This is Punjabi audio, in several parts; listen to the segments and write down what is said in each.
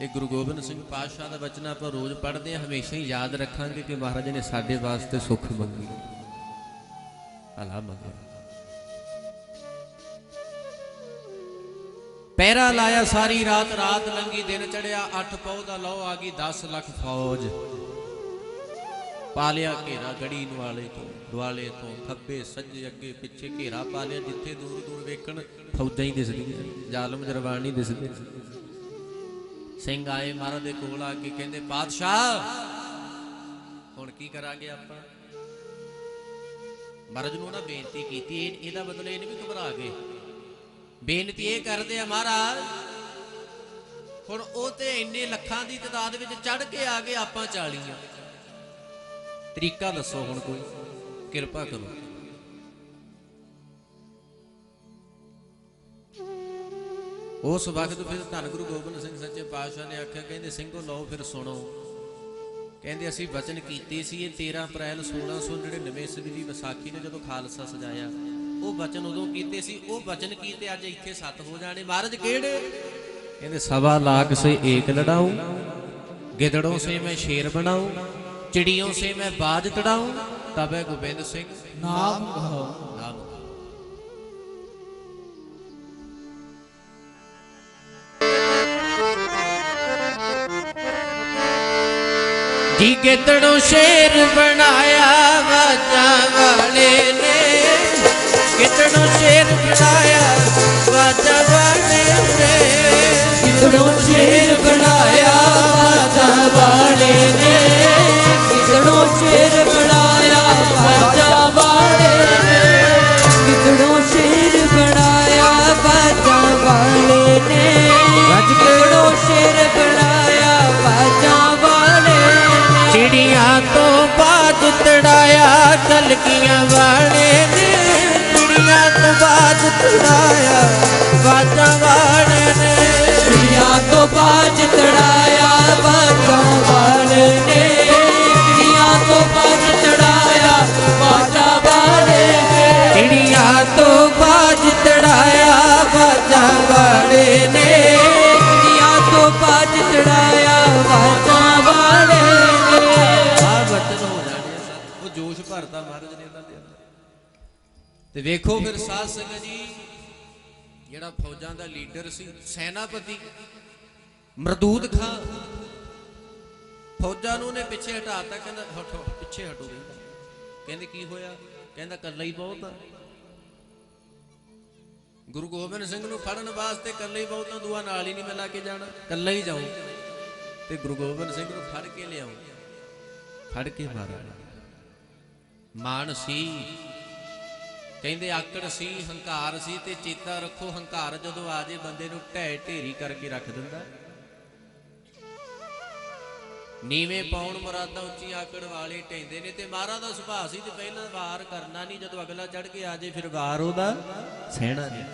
ਇਹ ਗੁਰੂ ਗੋਬਿੰਦ ਸਿੰਘ ਪਾਤਸ਼ਾਹ ਦਾ ਬਚਨ ਆਪਾਂ ਰੋਜ਼ ਪੜ੍ਹਦੇ ਹਾਂ, ਹਮੇਸ਼ਾ ਹੀ ਯਾਦ ਰੱਖਾਂਗੇ ਕਿ ਮਹਾਰਾਜ ਨੇ ਸਾਡੇ ਵਾਸਤੇ ਸੁੱਖ ਮੰਗੀ। ਅਲਾ ਮੰਗੇ। ਪਹਿਰਾ ਲਾਇਆ ਸਾਰੀ ਰਾਤ ਰਾਤ ਲੰਗੀ ਦਿਨ ਚੜਿਆ 8 ਪੌ ਦਾ ਲਓ ਆ ਗਈ 10 ਲੱਖ ਫੌਜ। ਪਾ ਲਿਆ ਘੇਰਾ ਗੜੀ ਨੂੰ ਤੋਂ, ਦੁਆਲੇ ਤੋਂ, ਖੱਬੇ, ਸੱਜੇ, ਅੱਗੇ, ਪਿੱਛੇ ਘੇਰਾ ਪਾ ਲਿਆ, ਜਿੱਥੇ ਦੂਰ ਦੂਰ ਵੇਖਣ, ਫੌਜਾਂ ਹੀ ਦਿਸਦੀਆਂ, ਜ਼ਾਲਮ ਜਰਵਾਨ ਨਹੀਂ ਦਿਸਦੇ। ਸਿੰਘ ਆਏ ਮਹਾਰਾਜ ਦੇ ਕੋਲ ਆ ਕੇ ਕਹਿੰਦੇ, ਪਾਤਸ਼ਾਹ, ਹੁਣ ਕੀ ਕਰਾਂਗੇ ਆਪਾਂ? ਮਹਾਰਾਜ ਨੂੰ ਨਾ ਬੇਨਤੀ ਕੀਤੀ ਇਹਦਾ ਬਦਲ ਇਹ ਵੀ ਘਬਰਾ ਗਏ। ਬੇਨਤੀ ਇਹ ਕਰਦੇ ਆ ਮਹਾਰਾਜ, ਹੁਣ ਉਹ ਤੇ ਇੰਨੇ ਲੱਖਾਂ ਦੀ ਤਦਾਦ ਵਿੱਚ ਚੜ ਕੇ ਆ ਗਏ, ਆਪਾਂ 40 ਤਰੀਕਾ ਦੱਸੋ ਹੁਣ ਕੋਈ, ਕਿਰਪਾ ਕਰੋ। ਉਸ ਵਕਤ ਫਿਰ ਧੰਨ ਗੁਰੂ ਗੋਬਿੰਦ ਸਿੰਘ ਸੱਚੇ ਪਾਤਸ਼ਾਹ ਨੇ ਆਖਿਆ, ਕਹਿੰਦੇ, ਸਿੰਘੋ, ਲਓ ਫਿਰ ਸੁਣੋ। ਕਹਿੰਦੇ, ਅਸੀਂ ਵਚਨ ਕੀਤੇ ਸੀ, ਇਹ 13 ਅਪ੍ਰੈਲ 1699 ਈਸਵੀ ਦੀ ਵਿਸਾਖੀ ਨੇ ਜਦੋਂ ਖਾਲਸਾ ਸਜਾਇਆ। ਉਹ ਵਚਨ ਉਦੋਂ ਕੀਤੇ ਸੀ, ਉਹ ਵਚਨ ਕੀਤੇ, ਅੱਜ ਇੱਥੇ ਸੱਤ ਹੋ ਜਾਣੇ। ਮਹਾਰਾਜ, ਕਿਹੜੇ? ਕਹਿੰਦੇ, ਸਵਾ ਲਾਖ ਸੇ ਏਕ ਲੜਾਉ ਗਿਦੜੋਂ ਸੇ ਮੈਂ ਸ਼ੇਰ ਬਣਾਉ ਚਿੜੀਆਂ ਸੇ ਮੈਂ ਬਾਜ ਤੜਾਉ ਤਬੇ ਗੋਬਿੰਦ ਸਿੰਘ, ਨਾਮ ਕਹੋ ਜੀ ਗਿੱਦੜੋਂ ਸ਼ੇਰ ਬਣਾਇਆ ਵਾਜਾਂ ਵਾਲੇ ਨੇ। ਗਿੱਦੜੋਂ ਸ਼ੇਰ ਬਣਾਇਆ ਵਾਜਾਂ ਵਾਲੇ ਨੇ। ਕਿਦੜੋਂ ਸ਼ੇਰ ਬਣਾਇਆ ਕਲਕੀਆਂ ਵਾਲੇ ਨੇ ਚਿੜੀਆਂ ਤੋਂ ਬਾਜ ਤੜਾਇਆ, ਵਾਜਾਂ ਵਾਲੇ ਨੇ। ਚਿੜੀਆਂ ਤੋਂ ਬਾਜ ਤੜਾਇਆ ਬਾਜਾਂ ਵਾਲੇ ਨੇ। ਤੇ ਵੇਖੋ ਫਿਰ ਸਾਧ ਸੰਗਤ ਜੀ, ਜਿਹੜਾ ਫੌਜਾਂ ਦਾ ਲੀਡਰ ਸੀ, ਸੈਨਾਪਤੀ ਮਰਦੂਦ ਖਾਂ ਫੌਜਾਂ ਨੂੰ ਨੇ ਪਿੱਛੇ ਹਟਾਤਾ ਕਹਿੰਦਾ ਹਟੋ ਪਿੱਛੇ ਹਟੋ ਕਹਿੰਦੇ ਕੀ ਹੋਇਆ? ਕਹਿੰਦਾ ਕੱਲਾ ਹੀ ਬਹੁਤ ਆ। ਗੁਰੂ ਗੋਬਿੰਦ ਸਿੰਘ ਨੂੰ ਫੜਨ ਵਾਸਤੇ ਕੱਲਾ ਹੀ ਬਹੁਤ ਦੂਆ ਨਾਲ ਹੀ ਨਹੀਂ ਮਿਲਾ ਕੇ ਜਾਣਾ ਕੱਲਾ ਹੀ ਜਾਓ ਤੇ ਗੁਰੂ ਗੋਬਿੰਦ ਸਿੰਘ ਨੂੰ ਫੜ ਕੇ ਲਿਆਓ ਫੜ ਕੇ ਮਾਰਾ ਮਾਨ ਸੀ। ਕਹਿੰਦੇ ਆਕੜ ਸੀ, ਹੰਕਾਰ ਸੀ ਤੇ ਚੇਤਾ ਰੱਖੋ ਹੰਕਾਰ ਜਦੋਂ ਆ ਜੇ ਬੰਦੇ ਨੂੰ ਢਹਿ ਢੇਰੀ ਕਰਕੇ ਰੱਖ ਦਿੰਦਾ। ਨੀਵੇਂ ਪਾਉਣ ਮੁਰਾਦਾਂ ਉੱਚੀ ਆਕੜ ਵਾਲੇ ਢੈਂਦੇ ਨੇ ਤੇ ਮਹਾਰਾਜ ਦਾ ਸੁਭਾਅ ਸੀ ਤੇ ਪਹਿਲਾਂ ਵਾਰ ਕਰਨਾ ਨਹੀਂ, ਜਦੋਂ ਅਗਲਾ ਚੜ ਕੇ ਆ ਜੇ ਫਿਰ ਵਾਰ ਉਹਦਾ ਸਹਿਣਾ ਨਹੀਂ।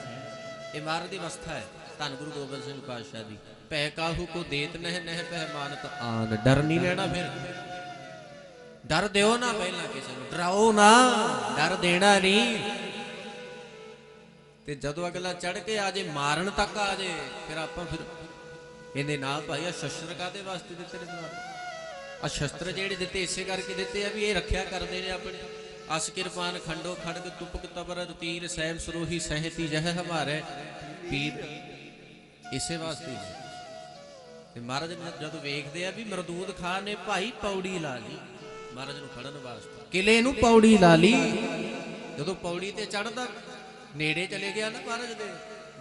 ਇਹ ਮਹਾਰਾਜ ਦੀ ਅਵਸਥਾ ਹੈ। ਧੰਨ ਗੁਰੂ ਗੋਬਿੰਦ ਸਿੰਘ ਪਾਤਸ਼ਾਹ ਦੀ ਭੈ ਕਾਹੂ ਕੋ ਦੇਤ ਨਹਿ ਨਹਿ ਪਹਿ ਮਾਨਤ ਆਨ। ਡਰ ਨਹੀਂ ਲੈਣਾ ਫਿਰ। ਡਰ ਦਿਓ ਨਾ ਪਹਿਲਾਂ ਕਿਸੇ ਨੂੰ। ਡਰਾਓ ਨਾ, ਡਰ ਦੇਣਾ ਨਹੀਂ ਤੇ ਜਦੋਂ ਅਗਲਾ ਚੜ ਕੇ ਆ ਜੇ, ਮਾਰਨ ਤੱਕ ਆ ਜੇ, ਫਿਰ ਆਪਾਂ ਫਿਰ ਇਹਦੇ ਨਾਲ ਭਾਈ ਆ ਸ਼ਸਤਰ ਕਾਦੇ ਵਾਸਤੇ ਦਿੱਤੇ ਨੇ ਤੁਹਾਨੂੰ ਆ ਸ਼ਸਤਰ ਜਿਹੜੇ ਦਿੱਤੇ, ਇਸੇ ਕਰਕੇ ਦਿੱਤੇ ਆ ਵੀ ਇਹ ਰੱਖਿਆ ਕਰਦੇ ਨੇ ਆਪਣੇ। ਅਸ ਕਿਰਪਾਨ ਖੰਡੋ ਖੜਗ ਤੁਪਕ ਤਬਰ ਤੀਰ ਸੈਮ ਸਰੋਹੀ ਸਹਿਤੀ ਜਹ ਹਮਾਰੇ ਪੀਰ ਇਸੇ ਵਾਸਤੇ ਤੇ ਮਹਾਰਾਜ ਜਦੋਂ ਵੇਖਦੇ ਆ ਵੀ ਮਰਦੂਦ ਖਾਨ ਨੇ ਭਾਈ ਪੌੜੀ ਲਾ ਲਈ। ਮਹਾਰਾਜ ਨੂੰ ਫੜਨ ਵਾਸਤੇ। ਕਿਲੇ ਨੂੰ ਪੌੜੀ ਲਾ ਲਈ। ਜਦੋਂ ਪੌੜੀ ਤੇ ਚੜਦਾ ਨੇੜੇ ਚਲੇ ਗਿਆ ਨਾ ਮਹਾਰਾਜ ਦੇ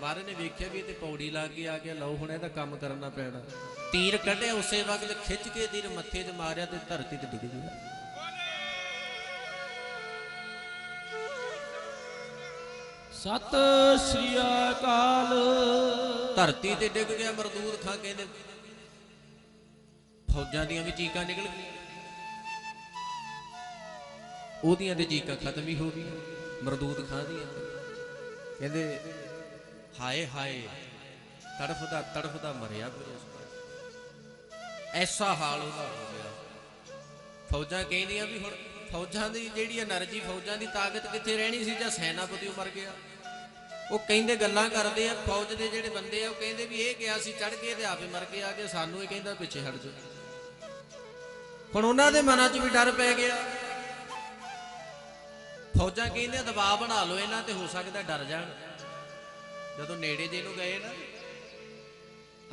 ਮਹਾਰਾਜ ਨੇ ਵੇਖਿਆ ਵੀ ਇਹ ਤੇ ਪੌੜੀ ਲਾ ਕੇ ਆ ਗਿਆ ਲਓ ਹੁਣ ਇਹਦਾ ਕੰਮ ਕਰਨਾ ਪੈਣਾ। ਤੀਰ ਕੱਢਿਆ ਉਸੇ ਵਕਤ ਖਿੱਚ ਕੇ ਤੀਰ ਮੱਥੇ 'ਤੇ ਮਾਰਿਆ ਤੇ ਧਰਤੀ ਤੇ ਡਿੱਗ ਗਿਆ। ਸਤ ਸ੍ਰੀ ਅਕਾਲ। ਧਰਤੀ ਤੇ ਡਿੱਗ ਗਿਆ ਮਰਦੂਦ ਖਾਂ ਕਹਿੰਦੇ ਫੌਜਾਂ ਦੀਆਂ ਵੀ ਚੀਕਾਂ ਨਿਕਲ ਗਈਆਂ। ਉਹਦੀਆਂ ਤੇ ਚੀਕਾਂ ਖਤਮ ਹੀ ਹੋ ਗਈਆਂ ਮਰਦੂਦ ਖਾਂ ਦੀਆਂ। ਕਹਿੰਦੇ, ਹਾਏ ਹਾਏ, ਤੜਫਦਾ ਤੜਫਦਾ ਮਰਿਆ ਗੁਰੂ ਐਸਾ ਹਾਲ ਉਹਦਾ ਹੋ ਗਿਆ। ਫੌਜਾਂ ਕਹਿੰਦੀਆਂ ਵੀ ਹੁਣ ਫੌਜਾਂ ਦੀ ਜਿਹੜੀ એનર્ਜੀ ਫੌਜਾਂ ਦੀ ਤਾਕਤ ਕਿੱਥੇ ਰਹਿਣੀ ਸੀ, ਜਾਂ ਸੈਨਾਪਤੀ ਉਮਰ ਗਿਆ। ਉਹ ਕਹਿੰਦੇ ਗੱਲਾਂ ਕਰਦੇ ਆ, ਫੌਜ ਦੇ ਜਿਹੜੇ ਬੰਦੇ ਆ, ਉਹ ਕਹਿੰਦੇ ਵੀ ਇਹ ਗਿਆ ਸੀ ਚੜ ਕੇ ਤੇ ਆਪੇ ਮਰ ਕੇ ਆ ਕੇ ਸਾਨੂੰ ਇਹ ਕਹਿੰਦਾ ਪਿੱਛੇ ਹਟ ਜਾ ਹੁਣ ਉਹਨਾਂ ਦੇ ਮਨਾਂ 'ਚ ਵੀ ਡਰ ਪੈ ਗਿਆ। ਫੌਜਾਂ ਕਹਿੰਦੇ ਦਬਾਅ ਬਣਾ ਲਓ ਇਹਨਾਂ ਤੇ ਹੋ ਸਕਦਾ ਡਰ ਜਾਣ। ਜਦੋਂ ਨੇੜੇ ਜੇ ਨੂੰ ਗਏ ਨਾ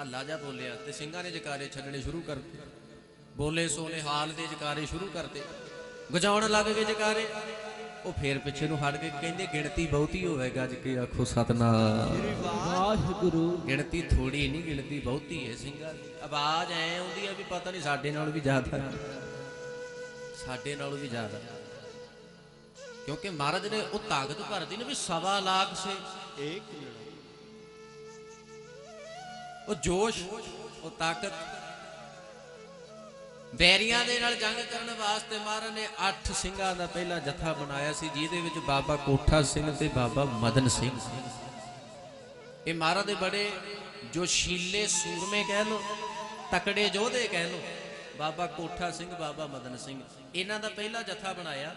ਹੱਲਾ ਜਾ ਬੋਲਿਆ ਤੇ ਸਿੰਘਾਂ ਨੇ ਜਕਾਰੇ ਛੱਡਣੇ ਸ਼ੁਰੂ ਕਰਤੇ। ਬੋਲੇ ਸੋਨੇ ਹਾਲ ਦੇ ਜਕਾਰੇ ਸ਼ੁਰੂ ਕਰਤੇ। ਗਜਾਉਣ ਲੱਗ ਗਏ ਜਕਾਰੇ। ਉਹ ਫੇਰ ਪਿੱਛੇ ਨੂੰ ਹਟ ਕੇ ਕਹਿੰਦੇ ਗਿਣਤੀ ਬਹੁਤੀ ਹੋਵੇ ਗੱਜ ਕੇ ਆਖੋ ਸਤਨਾਮ। ਵਾਹਿਗੁਰੂ। ਗਿਣਤੀ ਥੋੜੀ ਨਹੀਂ ਗਿਣਤੀ ਬਹੁਤੀ ਹੈ ਸਿੰਘਾਂ ਦੀ। ਆਵਾਜ਼ ਐ ਆਉਂਦੀ ਆ ਵੀ ਪਤਾ ਨਹੀਂ ਸਾਡੇ ਨਾਲੋਂ ਵੀ ਜ਼ਿਆਦਾ। ਸਾਡੇ ਨਾਲੋਂ ਵੀ ਜ਼ਿਆਦਾ। ਕਿਉਂਕਿ ਮਹਾਰਾਜ ਨੇ ਉਹ ਤਾਕਤ ਭਰਦੀ ਨੇ ਵੀ ਸਵਾ ਲੱਖ ਸੇ। एक ਉਹ ਜੋਸ਼ ਉਹ ਤਾਕਤ। ਬੈਰੀਆਂ ਦੇ ਨਾਲ ਜੰਗ ਕਰਨ ਵਾਸਤੇ ਮਹਾਰਾਜ ਨੇ 8 ਸਿੰਘਾਂ ਦਾ ਪਹਿਲਾ ਜਥਾ ਬਣਾਇਆ ਸੀ ਜਿਹਦੇ ਵਿੱਚ ਬਾਬਾ ਕੋਠਾ ਸਿੰਘ ਤੇ ਬਾਬਾ ਮਦਨ ਸਿੰਘ। ਇਹ ਮਹਾਰਾਜ ਦੇ ਬੜੇ ਜੋਸ਼ੀਲੇ ਸੂਰਮੇ ਕਹਿ ਲੋ ਤਕੜੇ ਯੋਧੇ ਕਹਿ ਲੋ ਬਾਬਾ ਕੋਠਾ ਸਿੰਘ ਬਾਬਾ ਮਦਨ ਸਿੰਘ। ਇਹਨਾਂ ਦਾ ਪਹਿਲਾ ਜਥਾ ਬਣਾਇਆ।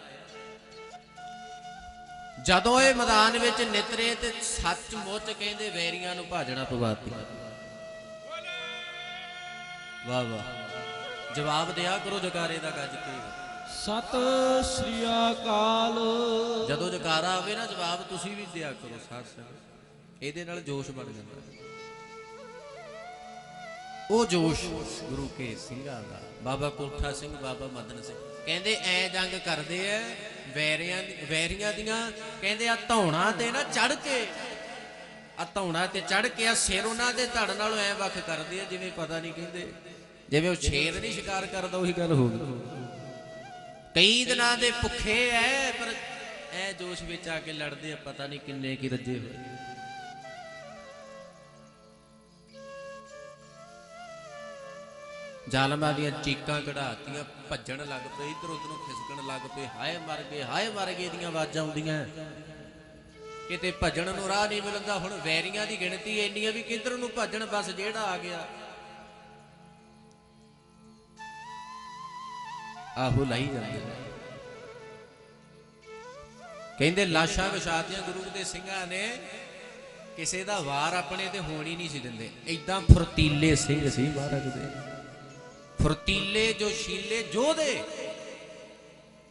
ਜਦੋਂ ਇਹ ਮੈਦਾਨ ਵਿੱਚ ਨਿਤਰੇ ਤੇ ਸੱਚ ਮੁੱਚ ਕਹਿੰਦੇ ਵੈਰੀਆਂ ਨੂੰ ਭਾਜਣਾ ਪਵਾਤੀ। ਵਾਹ ਵਾਹ। ਜਵਾਬ ਦਿਆ ਕਰੋ ਜਕਾਰੇ ਦਾ ਗੱਜ ਕੇ। ਸਤਿ ਸ੍ਰੀ ਅਕਾਲ। ਜਦੋਂ ਜਕਾਰਾ ਆਵੇ ਨਾ ਜਵਾਬ ਤੁਸੀਂ ਵੀ ਦਿਆ ਕਰੋ ਸਾਧ ਸੰਗਤ ਇਹਦੇ ਨਾਲ ਜੋਸ਼ ਬਣ ਜਾਂਦਾ। ਉਹ ਜੋਸ਼ ਗੁਰੂ ਕੇ ਸਿੰਘਾਂ ਦਾ। ਬਾਬਾ ਕੋਠਾ ਸਿੰਘ ਬਾਬਾ ਮਦਨ ਸਿੰਘ। ਕਹਿੰਦੇ ਐ ਜੰਗ ਕਰਦੇ ਐ, ਵੈਰੀਆਂ ਵੈਰੀਆਂ ਦੀਆਂ, ਕਹਿੰਦੇ ਆ ਧੌਣਾ ਤੇ ਨਾ ਚੜ ਕੇ। ਆ ਧੌਣਾ ਤੇ ਚੜ ਕੇ ਆ ਸਿਰ ਉਹਨਾਂ ਦੇ ਧੜ ਨਾਲੋਂ ਐ ਵੱਖ ਕਰਦੇ ਆ, ਜਿਵੇਂ ਪਤਾ ਨਹੀਂ ਕਹਿੰਦੇ। ਜਿਵੇਂ ਉਹ ਸ਼ੇਰ ਨਹੀਂ ਸ਼ਿਕਾਰ ਕਰਦਾ, ਉਹੀ ਗੱਲ ਹੋ ਗਈ। ਕਈ ਦਿਨਾਂ ਦੇ ਭੁੱਖੇ ਐ, ਪਰ ਐ ਜੋਸ਼ ਵਿੱਚ ਆ ਕੇ ਲੜਦੇ ਆ, ਪਤਾ ਨਹੀਂ ਕਿੰਨੇ ਕੀ ਰੱਜੇ ਹੋਏ। ਜ਼ਾਲਮਾਂ ਦੀਆਂ ਚੀਕਾਂ ਕਢਾਤੀਆਂ, ਭੱਜਣ ਲੱਗ ਪਏ, ਇਧਰ ਉਧਰ ਨੂੰ ਖਿਸਕਣ ਲੱਗ ਪਏ, ਹਾਏ ਮਰ ਗਏ, ਹਾਏ ਮਰ ਗਏ ਦੀਆਂ ਆਵਾਜ਼ਾਂ ਆਉਂਦੀਆਂ। ਕਿਤੇ ਭੱਜਣ ਨੂੰ ਰਾਹ ਨਹੀਂ ਮਿਲਦਾ, ਹੁਣ ਵੈਰੀਆਂ ਦੀ ਗਿਣਤੀ ਇੰਨੀ ਆ ਵੀ ਕਿੱਧਰ ਨੂੰ ਭੱਜਣ, ਬਸ ਜਿਹੜਾ ਆ ਗਿਆ। ਆਹੋ ਲਾਈ ਜਾਂਦੇ ਕਹਿੰਦੇ ਲਾਸ਼ਾਂ ਵਿਛਾਤੀਆਂ ਗੁਰੂ ਦੇ ਸਿੰਘਾਂ ਨੇ, ਕਿਸੇ ਦਾ ਵਾਰ ਆਪਣੇ ਤੇ ਹੋਣ ਹੀ ਨਹੀਂ ਸੀ ਦਿੰਦੇ। ਐਦਾਂ ਫੁਰਤੀਲੇ ਸਿੰਘ ਸੀ ਮਹਾਰਾਜ ਦੇ ਫੁਰਤੀਲੇ ਜੋ ਜੋਧੇ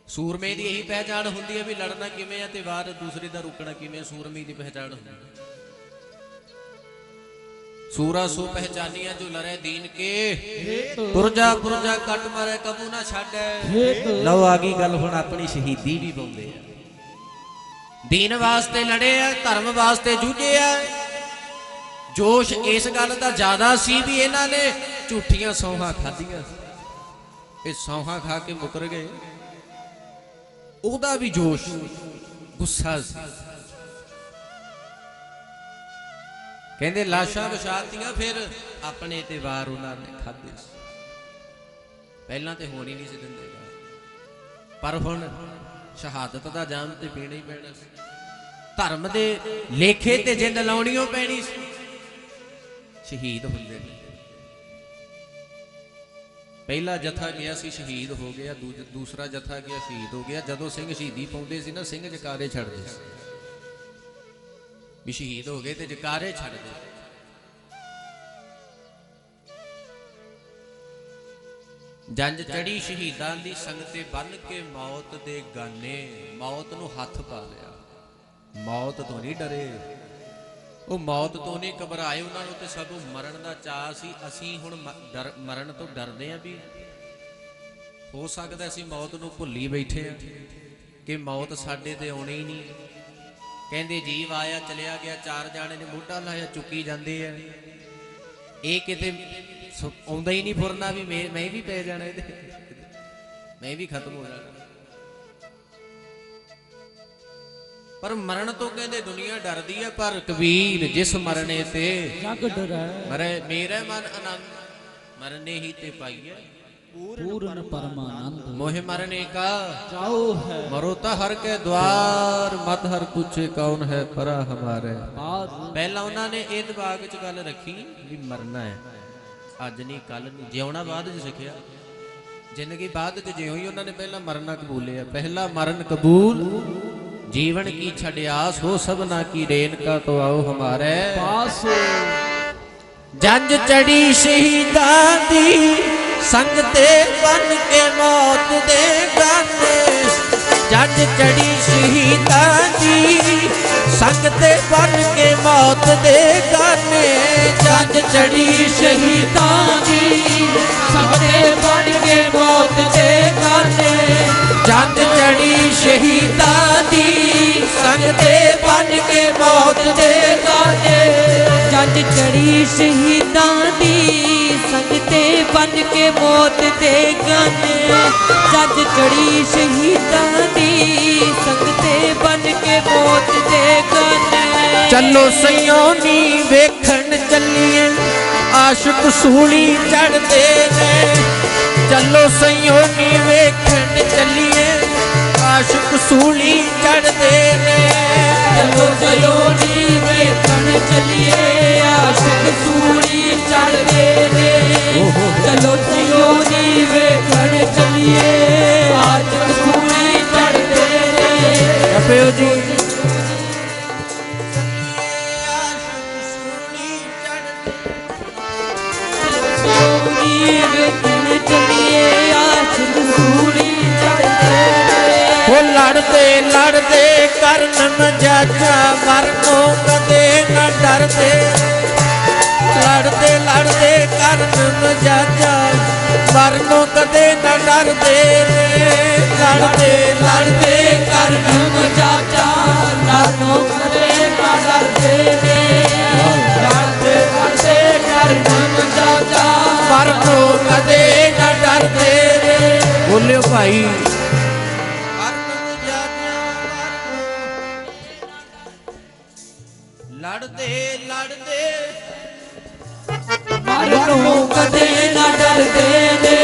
ਸੂਰਮੇ ਦੀ ਇਹੀ ਪਹਿਚਾਣ ਹੁੰਦੀ ਹੈ ਵੀ ਲੜਨਾ ਕਿਵੇਂ ਆ ਤੇ ਵਾਰ ਦੂਸਰੇ ਦਾ ਰੁਕਣਾ ਕਿਵੇਂ, ਸੂਰਮੇ ਦੀ ਪਹਿਚਾਣ ਹੁੰਦੀ ਹੈ। ਸੂਰਾ ਸੋ ਪਹਿਚਾਨੀਆਂ ਜੋ ਲਰੇ ਦੀਨ ਕੇ। ਪੁਰਜਾ ਪੁਰਜਾ ਕੱਟ ਮਾਰੇ, ਕਬੂ ਨਾ ਛੱਡੈ। ਲਓ ਆ ਗਈ ਗੱਲ ਹੁਣ ਆਪਣੀ ਸ਼ਹੀਦੀ ਵੀ ਪਾਉਂਦੇ ਆ। ਦੀਨ ਵਾਸਤੇ ਲੜੇ ਆ, ਧਰਮ ਵਾਸਤੇ ਜੂਝੇ ਆ। ਜੋਸ਼ ਇਸ ਗੱਲ ਦਾ ਜ਼ਿਆਦਾ ਸੀ ਵੀ ਇਹਨਾਂ ਨੇ ਝੂਠੀਆਂ ਸੌਹਾਂ ਖਾਧੀਆਂ। ਇਹ ਸੌਹਾਂ ਖਾ ਕੇ ਮੁਕਰ ਗਏ। ਉਹਦਾ ਵੀ ਜੋਸ਼ ਗੁੱਸਾ ਸੀ। ਕਹਿੰਦੇ ਲਾਸ਼ਾਂ ਵਿਛਾਤੀਆਂ, ਫਿਰ ਆਪਣੇ ਤੇ ਵਾਰ ਉਹਨਾਂ ਨੇ ਖਾਧੇ ਸੀ। ਪਹਿਲਾਂ ਤੇ ਹੋਣੀ ਨਹੀਂ ਸੀ ਦਿੰਦੇ। ਪਰ ਹੁਣ ਸ਼ਹਾਦਤ ਦਾ ਜਾਮ ਤੇ ਪੀਣਾ ਹੀ ਪੈਣਾ ਸੀ। ਧਰਮ ਦੇ ਲੇਖੇ ਤੇ ਜਿੰਦ ਲਾਉਣੀਓ ਪੈਣੀ ਸੀ। ਸ਼ਹੀਦ ਹੁੰਦੇ ਨੇ। ਪਹਿਲਾ ਜਥਾ ਗਿਆ ਸੀ ਸ਼ਹੀਦ ਹੋ ਗਿਆ ਦੂਸਰਾ ਜਥਾ ਗਿਆ ਸ਼ਹੀਦ ਹੋ ਗਿਆ। ਜਦੋਂ ਸਿੰਘ ਸ਼ਹੀਦੀ ਪਾਉਂਦੇ ਸੀ ਨਾ, ਸਿੰਘ ਜਕਾਰੇ ਛੱਡਦੇ ਸੀ। ਵੀ ਸ਼ਹੀਦ ਹੋ ਗਏ ਤੇ ਜਕਾਰੇ ਛੱਡਦੇ ਜੰਜ ਚੜੀ ਸ਼ਹੀਦਾਂ ਦੀ ਸੰਗਤੇ ਬੰਨ ਕੇ ਮੌਤ ਦੇ ਗਾਨੇ, ਮੌਤ ਨੂੰ ਹੱਥ ਪਾ ਲਿਆ। ਮੌਤ ਤੋਂ ਨਹੀਂ ਡਰੇ। ਉਹ ਮੌਤ ਤੋਂ ਨਹੀਂ ਘਬਰਾਏ ਉਹਨਾਂ ਨੂੰ ਤੇ ਸਗੋਂ ਮਰਨ ਦਾ ਚਾਹ ਸੀ। ਅਸੀਂ ਹੁਣ ਮ- ਡਰ, ਮਰਨ ਤੋਂ ਡਰਦੇ ਆ ਵੀ ਹੋ ਸਕਦਾ ਅਸੀਂ ਮੌਤ ਨੂੰ ਭੁੱਲੀ ਬੈਠੇ ਆ ਕਿ ਮੌਤ ਸਾਡੇ ਤੇ ਆਉਣੀ ਹੀ ਨਹੀਂ। ਕਹਿੰਦੇ ਜੀਵ ਆਇਆ, ਚਲਿਆ ਗਿਆ, ਚਾਰ ਜਾਣੇ ਨੇ ਮੋਢਾ ਲਾਇਆ, ਚੁੱਕੀ ਜਾਂਦੇ ਆ। ਇਹ ਕਿਤੇ ਸੁ- ਆਉਂਦਾ ਹੀ ਨਹੀਂ ਫੁਰਨਾ ਵੀ ਮੈਂ ਮੈਂ ਵੀ ਪੈ ਜਾਣਾ ਇਹਦੇ। ਮੈਂ ਵੀ ਖਤਮ ਹੋ ਜਾਣਾ। ਪਰ ਮਰਨ ਤੋਂ ਕਹਿੰਦੇ ਦੁਨੀਆ ਡਰਦੀ ਹੈ ਪਰ ਕਬੀਰ ਜਿਸ ਮਰਨੇ ਤੇ ਜਗ ਡਰੈ। ਮਰੇ ਮੇਰੇ ਮਨ ਆਨੰਦ ਮਰਨੇ ਹੀ ਤੇ ਪਾਈਏ। ਪੂਰਨ ਪਰਮਾਨੰਦ। ਮੋਹਿ ਮਰਨੇ ਕਾ ਜਾਓ ਹੈ। ਮਰੋ ਤਾਂ ਹਰ ਕੇ ਦਵਾਰ ਮਤ ਹਰ ਪੁੱਛੇ ਕੌਣ ਹੈ ਪਰਾ ਹਮਾਰੇ। ਪਹਿਲਾਂ ਉਹਨਾਂ ਨੇ ਇਹ ਦਿਮਾਗ 'ਚ ਗੱਲ ਰੱਖੀ ਵੀ ਮਰਨਾ ਹੈ। ਅੱਜ ਨਹੀਂ ਕੱਲ ਨਹੀਂ ਜਿਉਣਾ ਬਾਅਦ 'ਚ ਸਿੱਖਿਆ। ਜ਼ਿੰਦਗੀ ਬਾਅਦ 'ਚ ਜਿਉਂ ਹੀ ਉਹਨਾਂ ਨੇ ਪਹਿਲਾਂ ਮਰਨਾ ਕਬੂਲਿਆ। ਪਹਿਲਾ ਮਰਨ ਕਬੂਲ ਜੀਵਨ ਕੀ ਛੜਿਆਸ ਹੋ ਸਭਨਾ ਕੀ ਰੇਨ ਕਾ ਤੋ ਆਓ ਹਮਾਰੇ। ਪਾਸ। ਜੰਜ ਚੜੀ ਸ਼ਹੀਦਾਂ ਦੀ ਸੰਗ ਤੇ ਬਨ ਕੇ ਮੌਤ ਦੇ ਗਾਨੇ ਜੰਜ ਚੜੀ ਸ਼ਹੀਦਾਂ ਦੀ ਸੰਗ ਤੇ ਬਨ ਕੇ ਮੌਤ ਦੇ ਗਾਨੇ ਜੰਜ ਚੜੀ ਸ਼ਹੀਦਾਂ ਦੀ। ਸੰਗ ਤੇ ਬਣ ਕੇ ਮੌਤ ਦੇ ਗਾਨੇ ਜੰਜ ਚੜੀ ਸ਼ਹੀਦਾਂ ਦੀ। ਸੰਗ ਤੇ ਬਨ ਕੇ ਮੌਤ ਦੇ ਗਾਨੇ ਜੰਜ ਚੜੀ ਸ਼ਹੀਦਾਂ ਦੀ। ਤੇ ਬਨ ਕੇ ਮੌਤ ਦੇ ਗਾਨੇ ਜੰਜ ਚੜੀ ਸ਼ਹੀਦਾਂ ਦੀ ਸੰਗ ਤੇ ਬਨ ਕੇ ਮੌਤ ਦੇ ਗਾਨੇ ਚੱਲੋ ਸਯੋਨੀ ਵੇਖਣ ਚੱਲੀਏ ਆਸ਼ਿਕ ਸੂਲੀ ਚੜਦੇ ਨੇ ਚੱਲੋ ਸਯੋਨੀ ਵੇਖਣ ਚੱਲੀਏ ਆਸ਼ਿਕ ਸੂਲੀ ਚੜਦੇ ਨੇ ਚਲੋ ਚਲੋ ਨੀ ਵੇਖਣ ਚੱਲੀਏ ਆਸ਼ਿਕ ਸੂਲੀ ਚੜਦੇ ਨੇ ਚਲੋ ਚਲੋ ਨੀ ਵੇਖਣ ਚੱਲੀਏ ਆਸ਼ਿਕ ਸੂਲੀ ਚੜਦੇ ਨੇ ਜਪਿਓ ਜੀ ਲੜਦੇ ਲੜਦੇ ਕਰਨ ਮਜਾਜਾ ਮਰਨੋਂ ਕਦੇ ਨਾ ਡਰਦੇ। ਲੜਦੇ ਕਰਨ ਮਜਾਜਾ ਮਰਨੋਂ ਕਦੇ ਨਾ ਡਰਦੇ। ਨੇ ਲੜਦੇ ਲੜਦੇ ਕਰਨ ਚਾਚਾ ਨਾਨੋ ਕਰੇ ਨਾ ਡਰਦੇ। ਨੇ ਡਰਦੇ ਡਰਦੇ ਕਰਨਮ ਚਾਚਾ ਕਦੇ ਨਾ ਡਰਦੇ। ਬੋਲਿਓ ਭਾਈ। ਕਦੇ ਨਾ ਡਰਦੇ ਨੇ।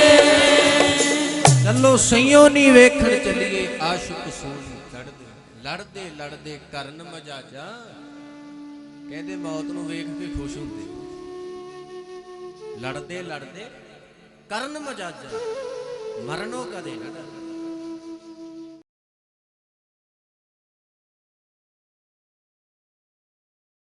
ਚੱਲੋ ਸਈਓ ਨਹੀਂ ਵੇਖਣ ਚੱਲੀਏ। ਆਸ਼ਿਕ ਸੋਨੀ ਚੜਦੇ ਲੜਦੇ ਲੜਦੇ ਕਰਨ ਮਜਾਜਾ। ਕਹਿੰਦੇ ਮੌਤ ਨੂੰ ਵੇਖ ਕੇ ਖੁਸ਼ ਹੁੰਦੇ। ਲੜਦੇ ਲੜਦੇ ਕਰਨ ਮਜਾਜਾ। ਮਰਨੋਂ ਕਦੇ ਨਾ